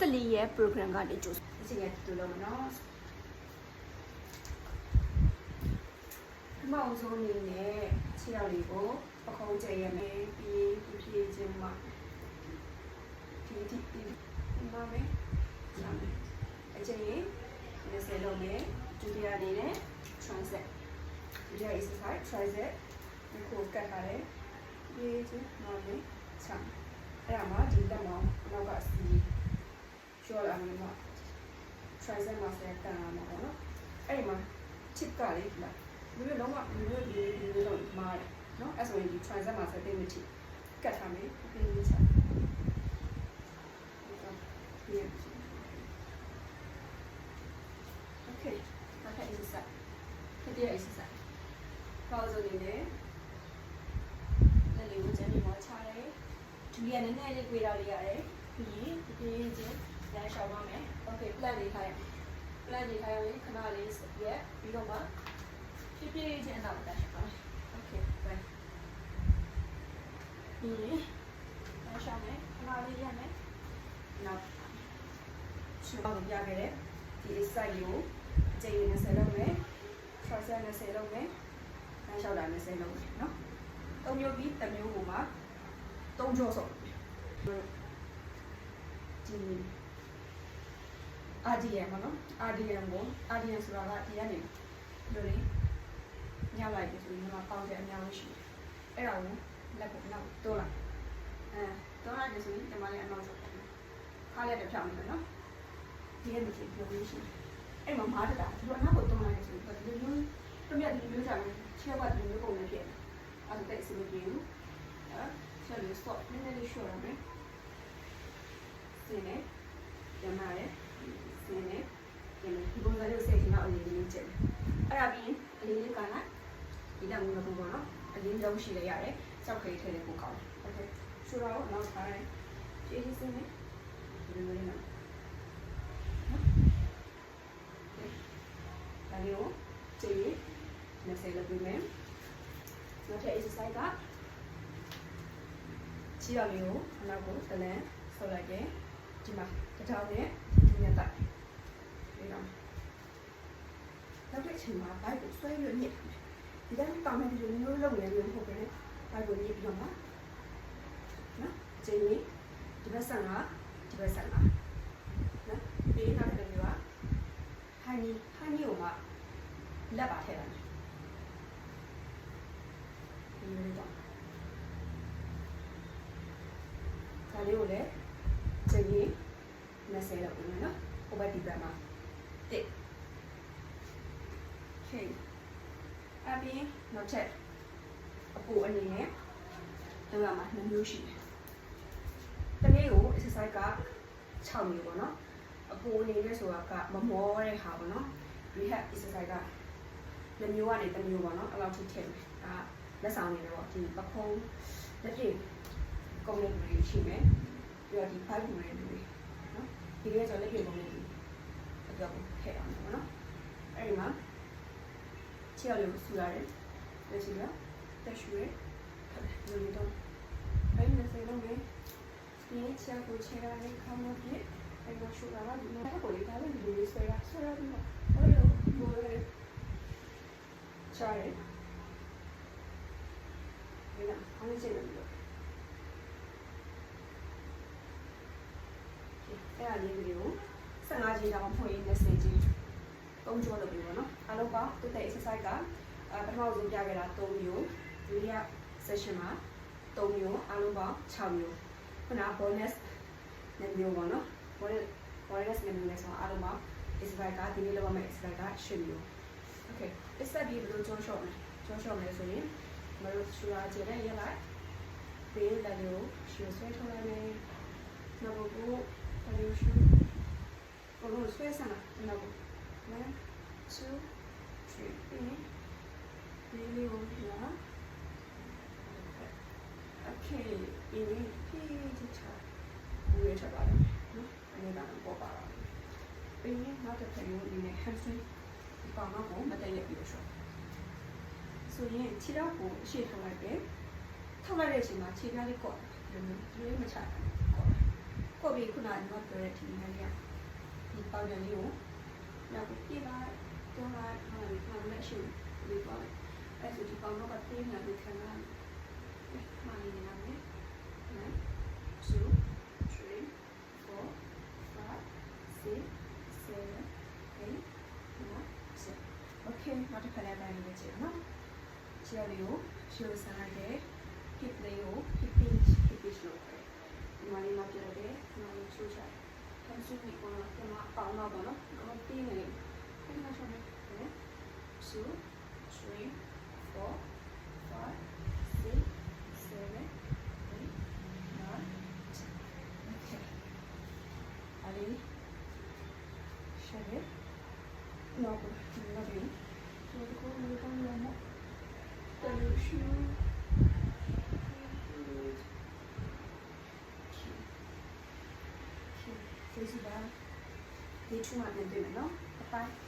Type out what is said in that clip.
14ရဲ့ program ကနေကြိုးအချိန်ကတူလို့မနော်မောင်ဆုံးနေနဲ့ခြေတော်လေးကိုပခုံးကျရမယ်ပြီးပြီးပြေးခြင်းမှာဒီဒီဒီမှာမယ်ဆမ်းမယ်အချိန်ရင်20လုံးမယ်ဒုတိယအနေနဲ့ transit ဒုတိယ exercise tricep ကိုကတ်ထားတယ်ပြေးခြင်းမှာမယ်ဆမ်းအဲ့ဒါမှဒီတက်မောင်းနောက်ကစီ ရှော့လာမယ်မှာ tricep muscle ကန်လာမှာပေါ့နော်အဲ့ဒီမှာ chip ကလေးလာဒီလိုလုံးဝဒီလိုဒီလိုဒီလိုလုံးမားတယ်နော်အဲ့ဆိုရင်ဒီ tricep muscle တိတ်မထိကတ်ထားမယ်ပြီးရင်ချက်ပြီးရင် Okay နောက်ထပ် exercise တတိယ exercise ပေါ့ဆိုနေတယ်လက်လေးကိုကျန်းနေမှာချတယ်ဒူရီကနည်းနည်းလေးကြွေတော့လေးရတယ်ပြီးရင်ဒီပြေးချင်း လမ်းလျှောက်ပါမယ် Okay plan လေးထားရ plan လေးထားရရင်ခဏလေးရက်ပြီးတော့မှပြေးပြေးချင်းအနောက်တက်ပါမယ် Okay bye ပြီးရင်လမ်းလျှောက်မယ်ခဏလေးရက်မယ်နောက်ရှင်ပါပြခဲ့တဲ့ဒီ exercise ကိုအချိန်20လုပ်မယ် tricep 20လုပ်မယ်လမ်းလျှောက်တာ20လုပ်မယ်နော်သုံးမျိုးပြီးတစ်မျိုးကိုမှသုံးကြောဆုံးဒီ RDM ပေါ့နော် RDM ကို RDM ဆိုတာကဒီကနေလိုလေးညလိုက်ပြီဆိုရင်ဒီမှာပေါင်းတဲ့အများကြီးရှိတယ်အဲ့ဒါကိုလက်ကိုနောက်တိုးလိုက်အဲတိုးလိုက်ပြီဆိုရင်ဒီမှာလည်းအနောက်ဆုံးခါရက်တစ်ဖြောင်းနေနော်ဒီရဲ့ဒီပြောလို့ရှိတယ်အဲ့မှာမားတတာဒီလိုအနောက်ကိုတိုးလိုက်ပြီဆိုရင်ဒီလိုမျိုးတမက်ဒီမျိုးကြမယ်ချဲကဒီမျိုးပုံနဲ့ဖြစ်တယ်အဲ့ဒါတက်စီမပြေဘူးအဲဆက်လို့ stop နည်းနည်းလေး short ရမယ်စင်းနေပြန်လာ တယ် စင်းနဲ့ဒီလိုဒီပုံစံလေးစိတ်ချင်တော့အလေးလေးကျက်အဲ့ဒါပြီးအလေးလေးကလာဒီတမျိုးတော့ပေါ့နော်အလေးလုံးရှိရရတယ်စောက်ခေးထဲလေးကိုကောင်းโอเคဆိုတော့နောက်ထားတယ်ကျေးဇူးစင်းနဲ့ဒီလိုလေးနော်ဒါလေးကိုကျေး20လုပ်ပြီးမယ်နောက်ထပ် exercise ကချီတော်လေးကိုနောက်ကိုတလန်းဆုပ်လိုက်တယ်ဒီမှာတစ်ထောင်နဲ့ဒီညက်တိုက် ပြီးတော့နောက်တစ်ချိန်မှာဘိုက်ကိုဆွဲပြီးညက်ဒီတိုင်းကောင်းတဲ့ဒီလိုမျိုးလုပ်နေလို့မဟုတ်ဘဲဘိုက်ကိုညက်ပြီးတော့မှာနော်အချိန်ကြီးဒီဘက်ဆန်ကဒီဘက်ဆန်ကနော်ပြီးနောက်တစ်မျိုးကဟန်နီဟန်နီကိုမှလက်ပါထည့်လိုက်ဒီလိုလေးတော့ဒါလေးကိုလည်းချိန်ကြီး20လောက်ဦးမယ်နော်ဟိုဘက်ဒီဘက်မှာ တစ် Okay အပြင်နောက်ထပ်အပူအနေနဲ့တော့ရမှာ2မျိုးရှိတယ်တနေ့ကို exercise က6မျိုးပေါ့နော်အပူအနေနဲ့ဆိုတာကမမောတဲ့ဟာပေါ့နော် rehab exercise က2မျိုးကနေ3မျိုးပေါ့နော်အဲ့လောက်ထိထည့်မယ်ဒါလက်ဆောင်နေတယ်ပေါ့ဒီပခုံးလက်ပြကုန်းလေးတွေရှိမယ်ပြီးတော့ဒီ five တွေတွေနော်ဒီကကျတော့လက်ပြကုန်းလေးတွေအတော့ထည့်အောင်ပေါ့နော်အဲ့ဒီမှာချီရလို့ဆူရတ pegamos, ¿no? Arriba. Si hablemos sudar, decirlo. Te sube. Bonito. Ahí me estoy donde. Y se acuchera de camote. Ahí me ayudaba. No era bonita, me duro y se era sola. No, no, no. Chare. Mira, ahora se me olvidó. 해야 되고요. 15ကြီးတောင်ဖွင့်ရေး message ကြီးပုံကျော်လုပ်ပြီးပေါ့နော်အားလုံးပေါင်းတက်တဲ့ exercise ကပထမဆုံးပြခဲ့တာ3မျိုးဒုတိယ session မှာ3မျိုးအားလုံးပေါင်း6မျိုးခုန bonus 2မျိုးပေါ့နော် bonus bonus 2မျိုးလဲဆိုအားလုံးပေါင်း exercise ကဒီနေ့လုပ်ရမယ့် exercise က8မျိုး okay အစက်ပြီးဘယ်လိုကျော်ရှော့မလဲကျော်ရှော့မလဲဆိုရင်မတို့ရှူရာကျတဲ့ရက်လိုက်ဘေးလက်ကိုရှူဆွဲထုတ်လိုက်မယ်နောက်ဘုကိုဘယ်လိုရှူ ဘယ်လိုဆွဲစမ်းလဲနောက် one two three ပြီးလေးကိုပြ okay ဒီနေ့ဖြည်းချချဘူးရချက်ပါတယ်နော်အနေနဲ့တော့ပေါ်ပါတော့ပြီးရင်နောက်တစ်ခါမျိုးဒီနေ့ hamstring ဒီကောင်တော့မတည့်ရပြီးတော့ဆိုရင်ခြေထောက်ကိုအရှိထောက်လိုက်တယ်ထောက်လိုက်တဲ့အချိန်မှာခြေပြားလေးကော့တယ်ဒီလိုမျိုးမချတယ်ကော့တယ်ကော့ဟုတ်ပြီခုနကညီမပြောတဲ့ဒီနေရာဒီပေါင်တယ်လေးကိုနောက်ပြပြလိုက် တွန်းလိုက်ဟာဒီမှာလက်ရှိလေးပါလိုက်အဲ့ဆိုဒီပေါင်တော့ကတင်းနေပြီခံလိုက်မှာနေနေမယ် one two three four five six seven eight nine ten okay နောက်တစ်ခါလည်းတိုင်းနေကြည့်နော်ခြေလေးကိုရှိုးစားလိုက်တယ် hip လေးကို 第一행클看너처哎 이. Okay. Okay. ကျေးဇူးပါဒီထူမှပြန်တွေ့မယ်နော်ဘိုင်